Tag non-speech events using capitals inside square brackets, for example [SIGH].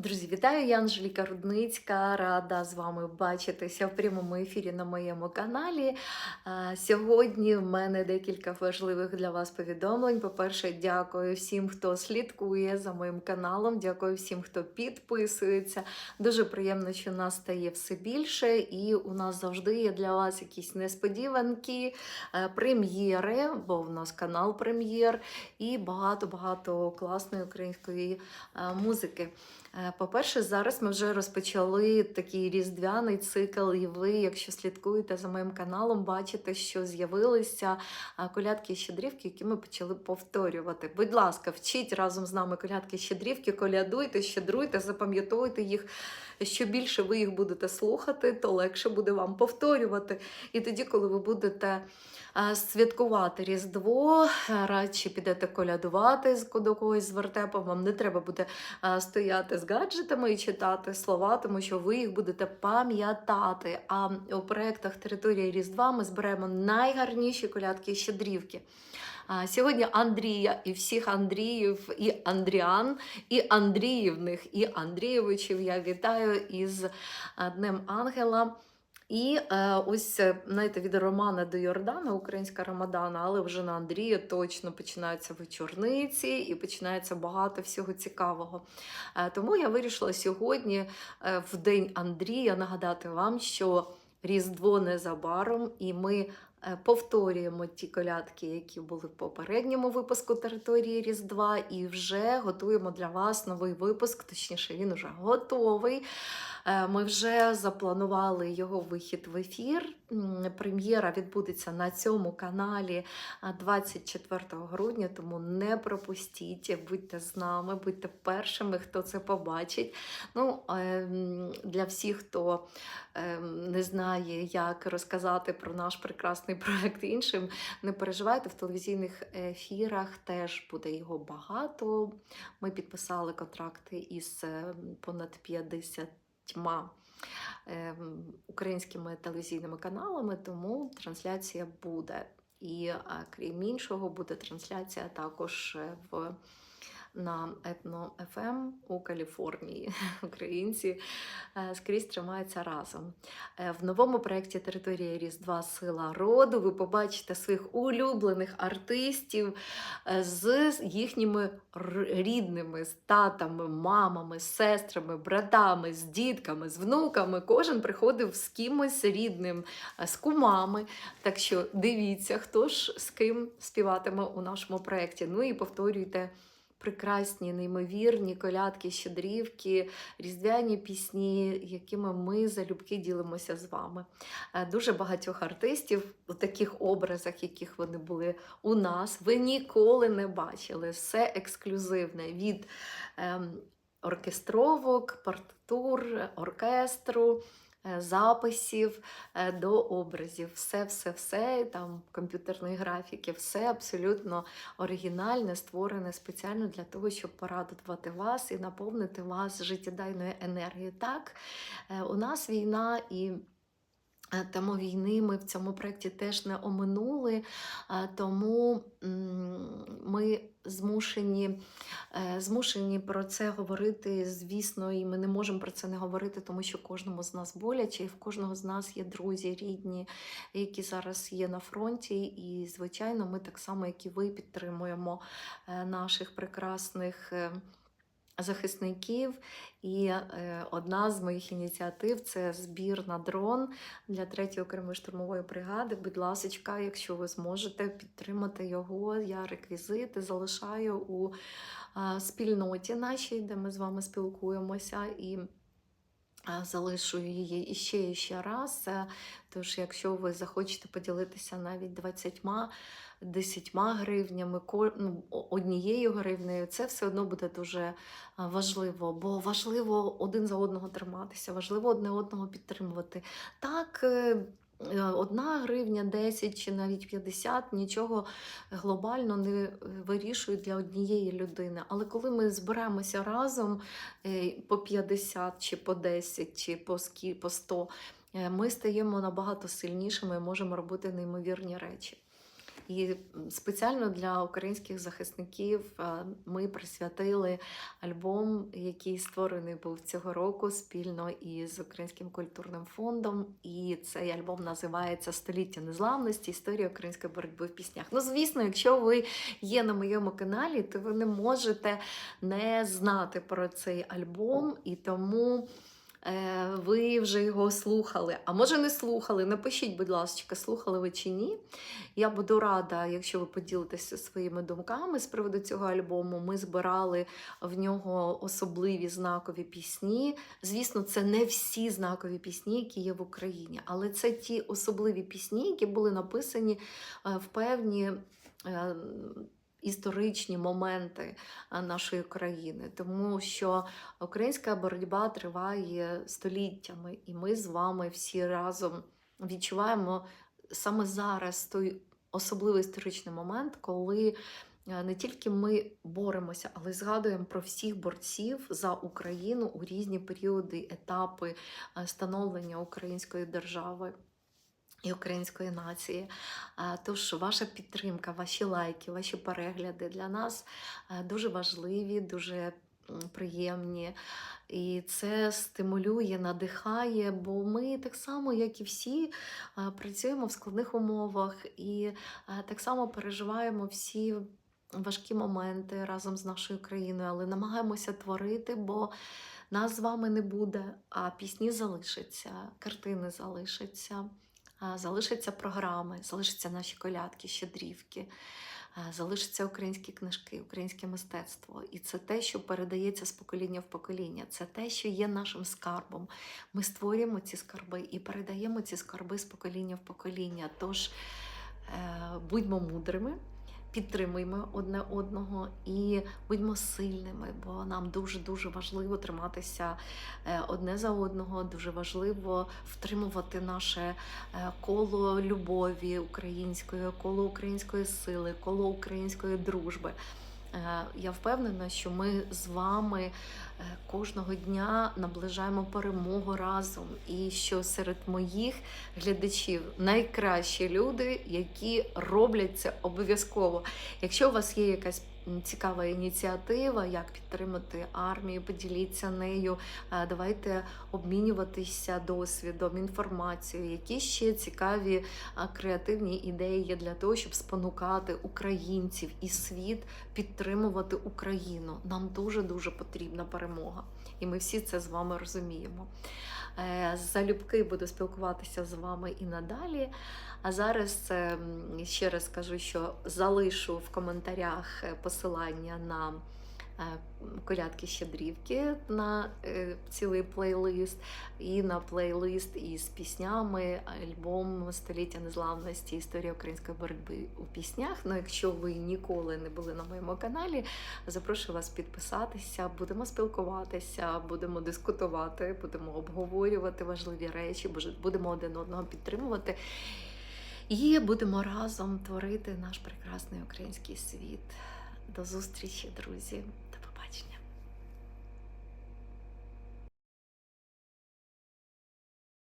Друзі, вітаю! Я Анжеліка Рудницька. Рада з вами бачитися в прямому ефірі на моєму каналі. Сьогодні в мене декілька важливих для вас повідомлень. По-перше, дякую всім, хто слідкує за моїм каналом. Дякую всім, хто підписується. Дуже приємно, що нас стає все більше, і у нас завжди є для вас якісь несподіванки, е, прем'єри, бо в нас канал прем'єр, і багато-багато класної української е, музики. Е, По-перше, зараз ми вже розпочали такий різдвяний цикл, і ви, якщо слідкуєте за моїм каналом, бачите, що з'явилися е, колядки щедрівки, які ми почали повторювати. Будь ласка, вчіть разом з нами колядки щедрівки, колядуйте, щедруйте, запам'ятовуйте їх. Що більше ви їх будете слухати, то легше буде вам повторювати. І тоді, коли ви будете святкувати Різдво, е, радше підете колядувати з когось з вертепом, вам не треба буде е, стояти з гаджетами і читати слова, тому що ви їх будете пам'ятати. А у проєктах Територія Різдва ми зберемо найгарніші колядки і щедрівки. Сьогодні Андрія і всіх Андріїв, і Андріан, і Андріївних, і Андрійовичів я вітаю із е, Днем Ангела. І е, ось е, знаєте, від Романа до Йордана, українська Рамадана, але вже на Андрія точно починаються вечорниці і починається багато всього цікавого. Е, тому я вирішила сьогодні, е, в день Андрія, нагадати вам, що Різдво незабаром, і ми е, повторюємо ті колядки, які були в попередньому випуску території Різдва, і вже готуємо для вас новий випуск. Точніше, він вже готовий. Е, Ми вже запланували його вихід в ефір. Прем'єра відбудеться на цьому каналі 24 грудня, тому не пропустіть, будьте з нами, будьте першими, хто це побачить. Ну, ем, для всіх, хто ем, не знає, як розказати про наш прекрасний [LAUGHS] проект іншим, не переживайте, в телевізійних ефірах теж буде його багато. Ми підписали контракти із ем, понад 50 ем, українськими телевізійними каналами, тому трансляція буде. І крім іншого, буде трансляція також е, в на Етно ФМ у Каліфорнії. [LAUGHS] Українці е, скрізь тримаються разом. Е, В новому проєкті Територія Різдва Сила роду ви побачите своїх улюблених артистів е, з їхніми рідними, з татами, мамами, сестрами, братами, з дітками, з внуками. Кожен приходив з кимось рідним, з кумами. Так що дивіться, хто ж з ким співатиме у нашому проєкті. Ну і повторюйте прекрасні, неймовірні колядки, щедрівки, різдвяні пісні, якими ми залюбки ділимося з вами. Е, Дуже багатьох артистів у таких образах, яких вони були у нас, ви ніколи не бачили. Все ексклюзивне від ем, оркестровок, партитур, оркестру. Е, Записів е, до образів, все, все, все там комп'ютерної графіки, все абсолютно оригінальне, створене спеціально для того, щоб порадувати вас і наповнити вас життєдайною енергією. Так, е, у нас війна і. Е, Тему війни ми в цьому проєкті теж не оминули, е, тому ми змушені, е, змушені про це говорити, звісно, і ми не можемо про це не говорити, тому що кожному з нас боляче, і в кожного з нас є друзі, рідні, які зараз є на фронті. І, звичайно, ми так само, як і ви, підтримуємо наших прекрасних. Захисників, і е, одна з моїх ініціатив це збір на дрон для 3-ї окремої штурмової бригади. Будь ласка, якщо ви зможете підтримати його, я реквізити залишаю у е, спільноті нашій, де ми з вами спілкуємося. І Залишу її іще і ще раз. Е, Тож, якщо ви захочете поділитися навіть 20 10 гривнями, ну, однією гривнею, це все одно буде дуже важливо, бо важливо один за одного триматися, важливо одне одного підтримувати. Так, е, е, одна гривня, 10 чи навіть 50 нічого глобально не е, вирішують для однієї людини. Але коли ми зберемося разом е, по 50 чи по 10 чи по скі- 100, е, ми стаємо набагато сильнішими і можемо робити неймовірні речі. І спеціально для українських захисників е, ми присвятили альбом, який створений був цього року спільно із Українським культурним фондом. І цей альбом називається Століття незламності. Історія української боротьби в піснях. Ну, звісно, якщо ви є на моєму каналі, то ви не можете не знати про цей альбом, і тому ви вже його слухали. А може не слухали. Напишіть, будь ласка, слухали ви чи ні. Я буду рада, якщо ви поділитеся своїми думками з приводу цього альбому. Ми збирали в нього особливі знакові пісні. Звісно, це не всі знакові пісні, які є в Україні, але це ті особливі пісні, які були написані е, в певні. Історичні моменти е, нашої країни, тому що українська боротьба триває століттями, і ми з вами всі разом відчуваємо саме зараз той особливий історичний момент, коли е, не тільки ми боремося, але й згадуємо про всіх борців за Україну у різні періоди, етапи е, становлення української держави. І української нації. Тож ваша підтримка, ваші лайки, ваші перегляди для нас дуже важливі, дуже приємні. І це стимулює, надихає, бо ми так само, як і всі, працюємо в складних умовах і так само переживаємо всі важкі моменти разом з нашою країною, але намагаємося творити, бо нас з вами не буде, а пісні залишаться, картини залишаться. Залишаться програми, залишаться наші колядки, щедрівки, залишаться українські книжки, українське мистецтво. І це те, що передається з покоління в покоління. Це те, що є нашим скарбом. Ми створюємо ці скарби і передаємо ці скарби з покоління в покоління. Тож е, будьмо мудрими. Підтримуємо одне одного і будьмо сильними, бо нам дуже дуже важливо триматися е, одне за одного. Дуже важливо втримувати наше е, коло любові української, коло української сили, коло української дружби. Е, Я впевнена, що ми з вами е, кожного дня наближаємо перемогу разом, і що серед моїх глядачів найкращі люди, які роблять це обов'язково. Якщо у вас є якась цікава ініціатива, як підтримати армію, поділіться нею. Давайте обмінюватися досвідом, інформацією, які ще цікаві креативні ідеї є для того, щоб спонукати українців і світ підтримувати Україну. Нам дуже дуже потрібна перемога, і ми всі це з вами розуміємо. Е, Залюбки буду спілкуватися з вами і надалі. А зараз е, ще раз скажу, що залишу в коментарях е, посилання на е, колядки щедрівки на е, цілий плейлист, і на плейлист із піснями, альбом Століття незламності, історія української боротьби у піснях. Ну, якщо ви ніколи не були на моєму каналі, запрошую вас підписатися. Будемо спілкуватися, будемо дискутувати, будемо обговорювати важливі речі, будемо один одного підтримувати. І будемо разом творити наш прекрасний український світ. До зустрічі, друзі.